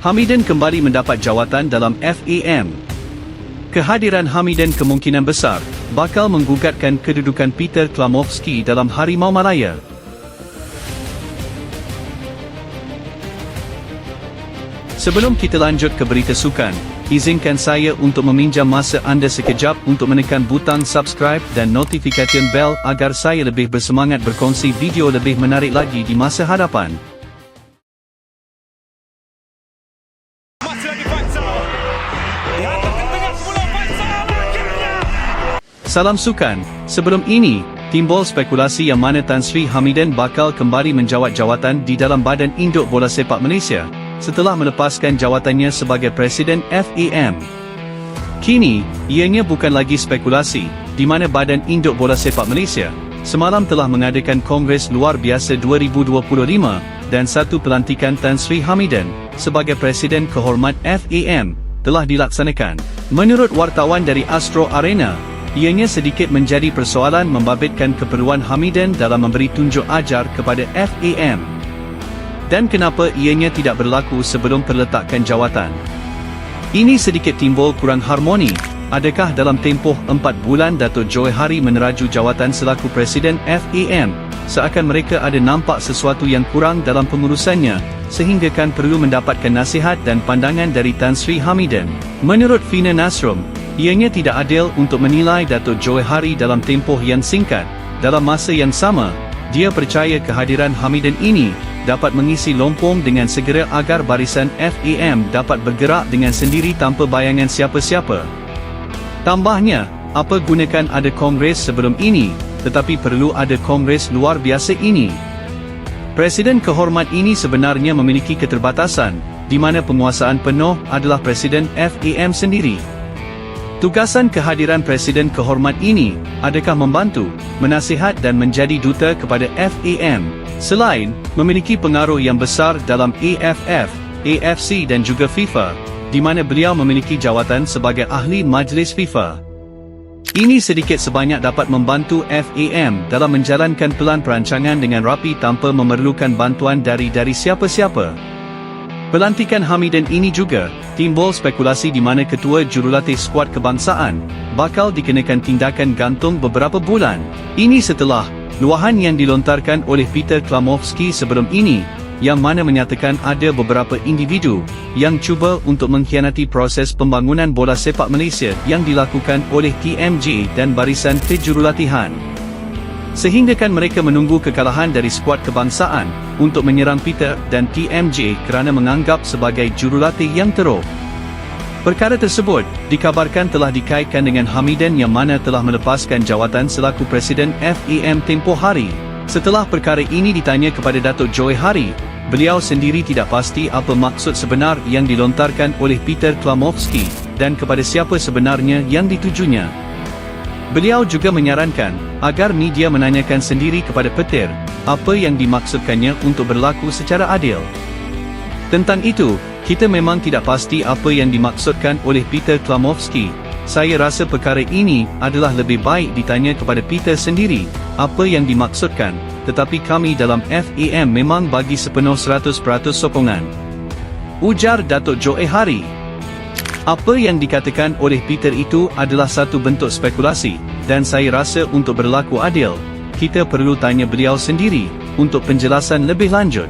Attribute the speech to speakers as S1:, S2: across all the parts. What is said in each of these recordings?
S1: Hamiden kembali mendapat jawatan dalam FAM. Kehadiran Hamiden kemungkinan besar bakal menggugatkan kedudukan Peter Klamovski dalam Harimau Malaya. Sebelum kita lanjut ke berita sukan, izinkan saya untuk meminjam masa anda sekejap untuk menekan butang subscribe dan notification bell agar saya lebih bersemangat berkongsi video lebih menarik lagi di masa hadapan.
S2: Lagi Faisal semula Faisal akhirnya
S1: Salam sukan, sebelum ini, timbul spekulasi yang mana Tan Sri Hamiden bakal kembali menjawat jawatan di dalam Badan Induk Bola Sepak Malaysia, setelah melepaskan jawatannya sebagai Presiden FAM. Kini, ianya bukan lagi spekulasi, di mana Badan Induk Bola Sepak Malaysia, semalam telah mengadakan Kongres Luar Biasa 2025, dan satu pelantikan Tan Sri Hamiden, sebagai Presiden Kehormat FAM, telah dilaksanakan. Menurut wartawan dari Astro Arena, ianya sedikit menjadi persoalan membabitkan keperluan Hamiden dalam memberi tunjuk ajar kepada FAM. Dan kenapa ianya tidak berlaku sebelum perletakan jawatan? Ini sedikit timbul kurang harmoni. Adakah dalam tempoh 4 bulan Datuk Joy Hari meneraju jawatan selaku Presiden FAM, seakan mereka ada nampak sesuatu yang kurang dalam pengurusannya, sehinggakan perlu mendapatkan nasihat dan pandangan dari Tan Sri Hamiden. Menurut Fina Nasrum, ianya tidak adil untuk menilai Datuk Joy Hari dalam tempoh yang singkat. Dalam masa yang sama, dia percaya kehadiran Hamiden ini dapat mengisi lompong dengan segera agar barisan FAM dapat bergerak dengan sendiri tanpa bayangan siapa-siapa. Tambahnya, apa gunakan ada kongres sebelum ini, tetapi perlu ada kongres luar biasa ini. Presiden kehormat ini sebenarnya memiliki keterbatasan, di mana penguasaan penuh adalah Presiden FAM sendiri. Tugasan kehadiran Presiden kehormat ini, adakah membantu, menasihat dan menjadi duta kepada FAM, selain, memiliki pengaruh yang besar dalam AFF, AFC dan juga FIFA, di mana beliau memiliki jawatan sebagai ahli majlis FIFA. Ini sedikit sebanyak dapat membantu FAM dalam menjalankan pelan perancangan dengan rapi tanpa memerlukan bantuan dari dari siapa-siapa. Pelantikan Hamiden ini juga, timbul spekulasi di mana ketua jurulatih skuad kebangsaan, bakal dikenakan tindakan gantung beberapa bulan. Ini setelah, luahan yang dilontarkan oleh Peter Klamovski sebelum ini, yang mana menyatakan ada beberapa individu, yang cuba untuk mengkhianati proses pembangunan bola sepak Malaysia yang dilakukan oleh TMJ dan barisan kejurulatihan. Sehinggakan mereka menunggu kekalahan dari skuad kebangsaan untuk menyerang Peter dan TMJ kerana menganggap sebagai jurulatih yang teruk. Perkara tersebut dikabarkan telah dikaitkan dengan Hamiden yang mana telah melepaskan jawatan selaku Presiden FAM tempoh hari. Setelah perkara ini ditanya kepada Datuk Joy Hari, beliau sendiri tidak pasti apa maksud sebenar yang dilontarkan oleh Peter Klamovski dan kepada siapa sebenarnya yang ditujunya. Beliau juga menyarankan agar media menanyakan sendiri kepada petir apa yang dimaksudkannya untuk berlaku secara adil. Tentang itu, kita memang tidak pasti apa yang dimaksudkan oleh Peter Klamovski. Saya rasa perkara ini adalah lebih baik ditanya kepada Peter sendiri apa yang dimaksudkan, tetapi kami dalam FAM memang bagi sepenuh 100% sokongan. Ujar Datuk Joe Hari. Apa yang dikatakan oleh Peter itu adalah satu bentuk spekulasi, dan saya rasa untuk berlaku adil, kita perlu tanya beliau sendiri, untuk penjelasan lebih lanjut.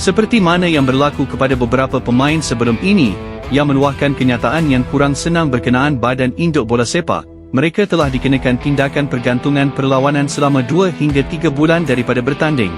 S1: Seperti mana yang berlaku kepada beberapa pemain sebelum ini, yang meluahkan kenyataan yang kurang senang berkenaan badan induk bola sepak, mereka telah dikenakan tindakan pergantungan perlawanan selama 2 hingga 3 bulan daripada bertanding.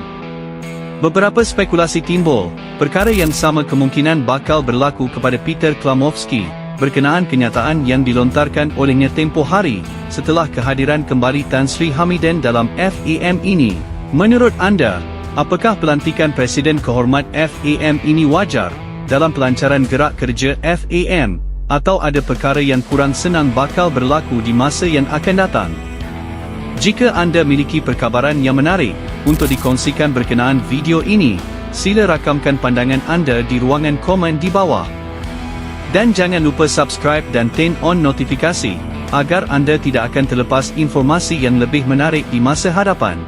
S1: Beberapa spekulasi timbul, perkara yang sama kemungkinan bakal berlaku kepada Peter Klamovski, berkenaan kenyataan yang dilontarkan olehnya tempoh hari, setelah kehadiran kembali Tan Sri Hamiden dalam FAM ini. Menurut anda, apakah pelantikan Presiden Kehormat FAM ini wajar, dalam pelancaran gerak kerja FAM, atau ada perkara yang kurang senang bakal berlaku di masa yang akan datang? Jika anda miliki perkabaran yang menarik untuk dikongsikan berkenaan video ini, sila rakamkan pandangan anda di ruangan komen di bawah. Dan jangan lupa subscribe dan turn on notifikasi agar anda tidak akan terlepas informasi yang lebih menarik di masa hadapan.